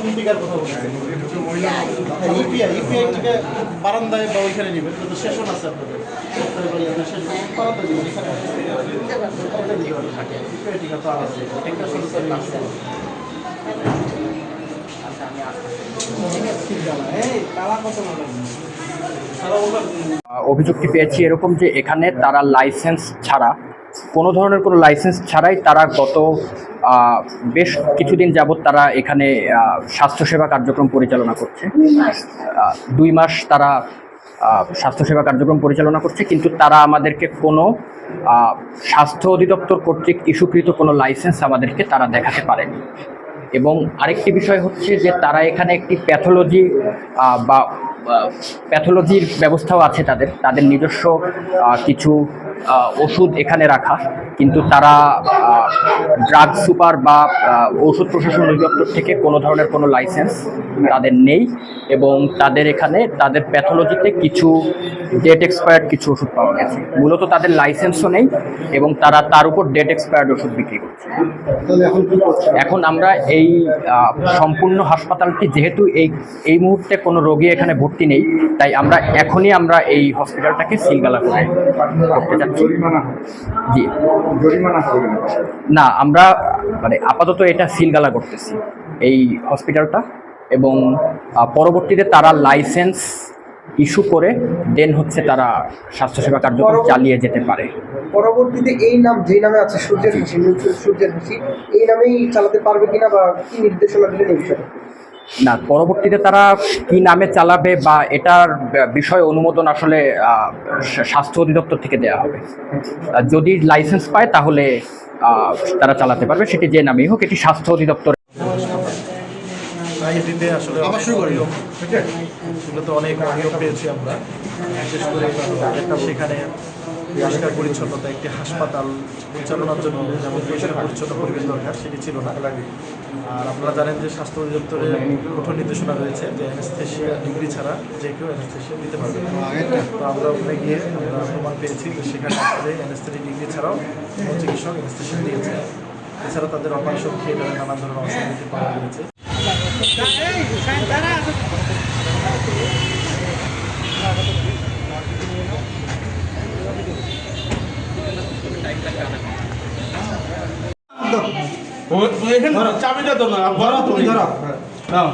কোন কথা বলছেন ইউপিআই ইউপিআই টিকা বারান্দায় বা ওইখানে নেবেন আছে আপনাদের। অভিযোগটি পেয়েছি এরকম যে এখানে তারা লাইসেন্স ছাড়া কোনো ধরনের কোনো লাইসেন্স ছাড়াই তারা গত বেশ কিছুদিন যাবৎ তারা এখানে স্বাস্থ্যসেবা কার্যক্রম পরিচালনা করছে। দুই মাস তারা স্বাস্থ্যসেবা কার্যক্রম পরিচালনা করছে, কিন্তু তারা আমাদেরকে কোনো স্বাস্থ্য অধিদপ্তর কর্তৃক ইস্যুকৃত কোনো লাইসেন্স আমাদেরকে তারা দেখাতে পারেনি। এবং আরেকটি বিষয় হচ্ছে যে তারা এখানে একটি প্যাথোলজি বা প্যাথোলজির ব্যবস্থাও আছে তাদের। তাদের নিজস্ব কিছু ওষুধ এখানে রাখা কিন্তু তারা ড্রাগ সুপার বা ওষুধ প্রশাসন অধিদপ্তর থেকে কোনো ধরনের কোনো লাইসেন্স তাদের নেই এবং তাদের এখানে তাদের প্যাথোলজিতে কিছু ডেট এক্সপায়ার্ড কিছু ওষুধ পাওয়া গেছে। মূলত তাদের লাইসেন্সও নেই এবং তারা তার উপর ডেট এক্সপায়ার্ড ওষুধ বিক্রি করছে। এখন আমরা এই সম্পূর্ণ হাসপাতালটি যেহেতু এই এই মুহূর্তে কোনো রোগী এখানে ভর্তি নেই তাই আমরা এখনই আমরা এই হসপিটালটাকে সিলগালা করে করতে চাচ্ছি। জি। জরিমানা না আমরা মানে আপাতত এটা সিলগালা করতেছি এই হসপিটালটা এবং পরবর্তীতে তারা লাইসেন্স ইস্যু করে দেন হচ্ছে তারা স্বাস্থ্যসেবা কার্যক্রম চালিয়ে যেতে পারে। পরবর্তীতে এই নাম যে নামে আছে সূর্যের হাসি সূর্যের হাসি এই নামেই চালাতে পারবে কিনা বা কি নির্দেশনা দিলেন এই বিষয়ে? না পরবর্তীতে তারা কি নামে চালাবে বা এটার বিষয় অনুমোদন আসলে স্বাস্থ্য অধিদপ্তর থেকে দেওয়া হবে। যদি লাইসেন্স পায় তাহলে তারা চালাতে পারবে। সেটি যে নামেই হোক এটি স্বাস্থ্য অধিদপ্তর আইডিতে আসলে আবার শুরু করি। সেগুলো তো অনেক অভিযোগ পেয়েছি আমরা। বিশেষ করে সেখানে পরিষ্কার পরিচ্ছন্নতা, একটি হাসপাতাল পরিচালনার জন্য যেমন পরিষ্কার পরিচ্ছন্ন পরিবেশ দরকার, সেটি ছিল না। আর আপনারা জানেন যে স্বাস্থ্য অধিদপ্তরের কঠোর নির্দেশনা রয়েছে যে অ্যানেস্থেশিয়া ডিগ্রি ছাড়া যে কেউ অ্যানেস্থেশিয়া দিতে পারবে তো আমরা ওখানে গিয়ে আমরা প্রমাণ পেয়েছি যে সেখানে অ্যানেস্থেটিক ডিগ্রি ছাড়াও চিকিৎসক অ্যানেস্থেশিয়া দিয়েছে এছাড়া তাদের অপারেশন থিয়েটারে নানান ধরনের অসুবিধা পাওয়া গিয়েছে চাবিটা তো না বড় তুমি ধরো। নাও।